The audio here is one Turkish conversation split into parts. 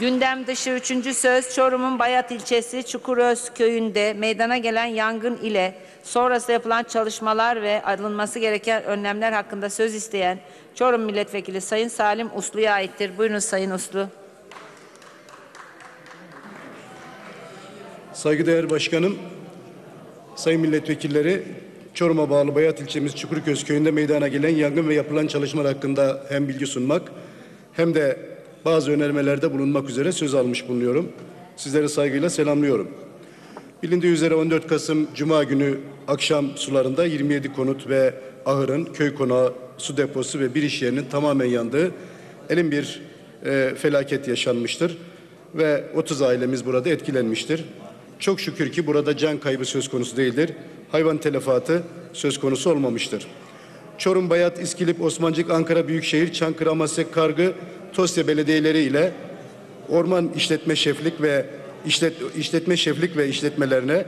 Gündem dışı üçüncü söz Çorum'un Bayat ilçesi Çukuröz köyünde meydana gelen yangın ile sonrası yapılan çalışmalar ve alınması gereken önlemler hakkında söz isteyen Çorum Milletvekili Sayın Salim Uslu'ya aittir. Buyurun Sayın Uslu. Saygıdeğer Başkanım, Sayın Milletvekilleri, Çorum'a bağlı Bayat ilçemiz Çukurköz köyünde meydana gelen yangın ve yapılan çalışmalar hakkında hem bilgi sunmak hem de bazı önermelerde bulunmak üzere söz almış bulunuyorum. Sizleri saygıyla selamlıyorum. Bilindiği üzere 14 Kasım Cuma günü akşam sularında 27 konut ve ahırın, köy konağı, su deposu ve bir iş yerinin tamamen yandığı elin bir e, felaket yaşanmıştır ve 30 ailemiz burada etkilenmiştir. Çok şükür ki burada can kaybı söz konusu değildir. Hayvan telefatı söz konusu olmamıştır. Çorum, Bayat, İskilip, Osmancık, Ankara Büyükşehir, Çankırı, Amasya, Kargı, Tosya belediyeleri ile orman işletme şeflik ve işlet, işletme şeflik ve işletmelerine,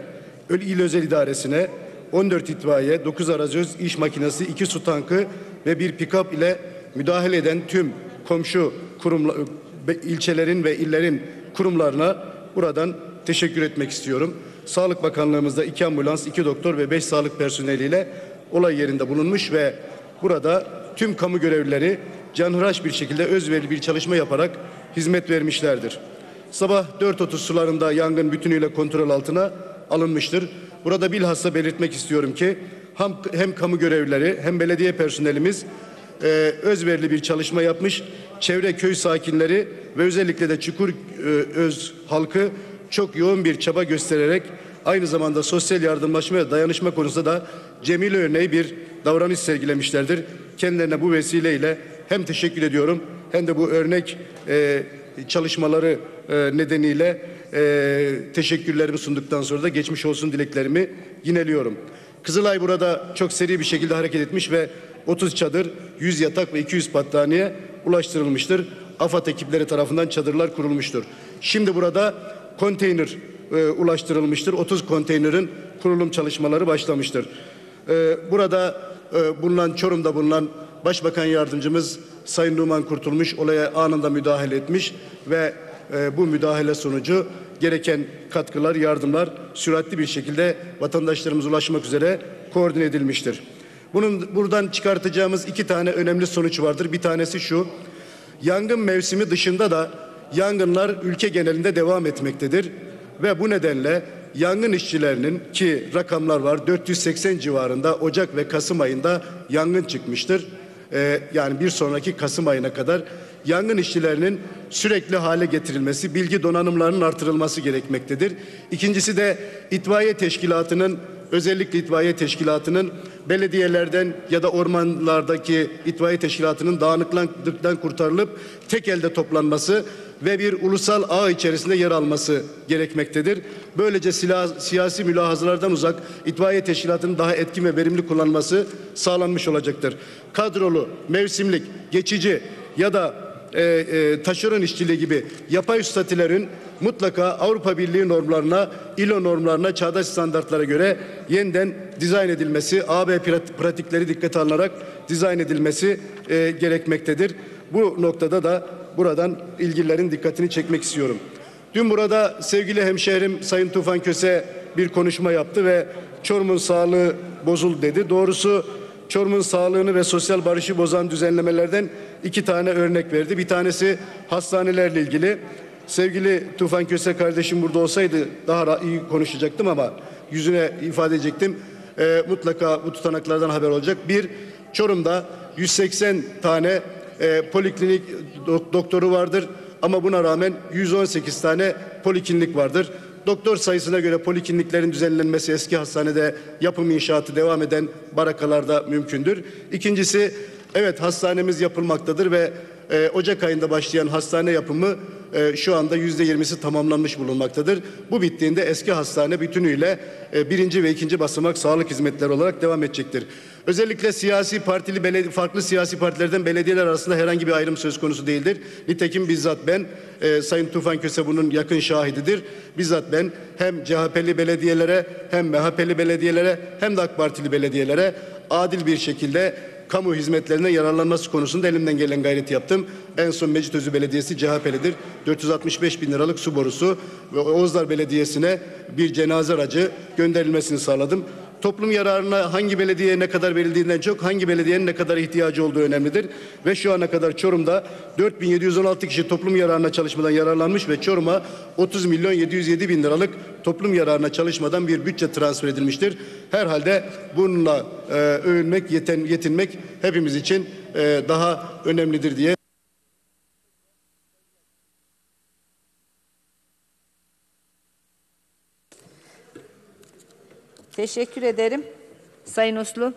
İl Özel İdaresi'ne 14 itfaiye, 9 arazöz iş makinesi, 2 su tankı ve bir pikap ile müdahale eden tüm komşu kurumla, ilçelerin ve illerin kurumlarına buradan teşekkür etmek istiyorum. Sağlık Bakanlığımızda iki ambulans, iki doktor ve beş sağlık personeliyle olay yerinde bulunmuş ve burada tüm kamu görevlileri canhıraş bir şekilde özverili bir çalışma yaparak hizmet vermişlerdir. Sabah 4.30 sularında yangın bütünüyle kontrol altına alınmıştır. Burada bilhassa belirtmek istiyorum ki hem, hem kamu görevlileri hem belediye personelimiz e, özverili bir çalışma yapmış. Çevre köy sakinleri ve özellikle de Çukur e, öz halkı çok yoğun bir çaba göstererek aynı zamanda sosyal yardımlaşma ve dayanışma konusunda da cemil örneği bir davranış sergilemişlerdir. Kendilerine bu vesileyle hem teşekkür ediyorum hem de bu örnek e, çalışmaları e, nedeniyle e, teşekkürlerimi sunduktan sonra da geçmiş olsun dileklerimi yineliyorum. Kızılay burada çok seri bir şekilde hareket etmiş ve 30 çadır, 100 yatak ve 200 battaniye ulaştırılmıştır. AFAD ekipleri tarafından çadırlar kurulmuştur. Şimdi burada konteyner e, ulaştırılmıştır. 30 konteynerin kurulum çalışmaları başlamıştır. E, burada e, bulunan Çorum'da bulunan Başbakan Yardımcımız Sayın Numan Kurtulmuş olaya anında müdahale etmiş ve e, bu müdahale sonucu gereken katkılar, yardımlar süratli bir şekilde vatandaşlarımıza ulaşmak üzere koordine edilmiştir. Bunun buradan çıkartacağımız iki tane önemli sonuç vardır. Bir tanesi şu. Yangın mevsimi dışında da yangınlar ülke genelinde devam etmektedir ve bu nedenle yangın işçilerinin ki rakamlar var 480 civarında Ocak ve Kasım ayında yangın çıkmıştır. Ee, yani bir sonraki Kasım ayına kadar yangın işçilerinin sürekli hale getirilmesi, bilgi donanımlarının artırılması gerekmektedir. İkincisi de itfaiye teşkilatının özellikle itfaiye teşkilatının belediyelerden ya da ormanlardaki itfaiye teşkilatının dağınıklıktan kurtarılıp tek elde toplanması ve bir ulusal ağ içerisinde yer alması gerekmektedir. Böylece silah, siyasi mülahazalardan uzak itfaiye teşkilatının daha etkin ve verimli kullanılması sağlanmış olacaktır. Kadrolu, mevsimlik, geçici ya da e, e, taşeron işçiliği gibi yapay statülerin mutlaka Avrupa Birliği normlarına, ILO normlarına, çağdaş standartlara göre yeniden dizayn edilmesi, AB prat- pratikleri dikkate alınarak dizayn edilmesi e, gerekmektedir. Bu noktada da buradan ilgililerin dikkatini çekmek istiyorum. Dün burada sevgili hemşehrim Sayın Tufan Köse bir konuşma yaptı ve Çorum'un sağlığı bozuldu dedi. Doğrusu Çorum'un sağlığını ve sosyal barışı bozan düzenlemelerden iki tane örnek verdi. Bir tanesi hastanelerle ilgili. Sevgili Tufan Köse kardeşim burada olsaydı daha iyi konuşacaktım ama yüzüne ifade edecektim. Ee, mutlaka bu tutanaklardan haber olacak. Bir, Çorum'da 180 tane e, poliklinik dok- doktoru vardır ama buna rağmen 118 tane poliklinik vardır. Doktor sayısına göre polikliniklerin düzenlenmesi eski hastanede yapım inşaatı devam eden barakalarda mümkündür. İkincisi evet hastanemiz yapılmaktadır ve e, Ocak ayında başlayan hastane yapımı e, şu anda yüzde yirmisi tamamlanmış bulunmaktadır. Bu bittiğinde eski hastane bütünüyle e, birinci ve ikinci basamak sağlık hizmetleri olarak devam edecektir. Özellikle siyasi partili beledi- farklı siyasi partilerden belediyeler arasında herhangi bir ayrım söz konusu değildir. Nitekim bizzat ben e, Sayın Tufan Köse bunun yakın şahididir. Bizzat ben hem CHP'li belediyelere hem MHP'li belediyelere hem de AK Partili belediyelere adil bir şekilde kamu hizmetlerine yararlanması konusunda elimden gelen gayreti yaptım. En son Mecitözü Belediyesi CHP'lidir. 465 bin liralık su borusu ve Oğuzlar Belediyesi'ne bir cenaze aracı gönderilmesini sağladım. Toplum yararına hangi belediyeye ne kadar verildiğinden çok hangi belediyenin ne kadar ihtiyacı olduğu önemlidir. Ve şu ana kadar Çorum'da 4716 kişi toplum yararına çalışmadan yararlanmış ve Çorum'a 30 milyon 707 bin liralık toplum yararına çalışmadan bir bütçe transfer edilmiştir. Herhalde bununla e, övünmek, yeten, yetinmek hepimiz için e, daha önemlidir diye Teşekkür ederim. Sayın Uslu.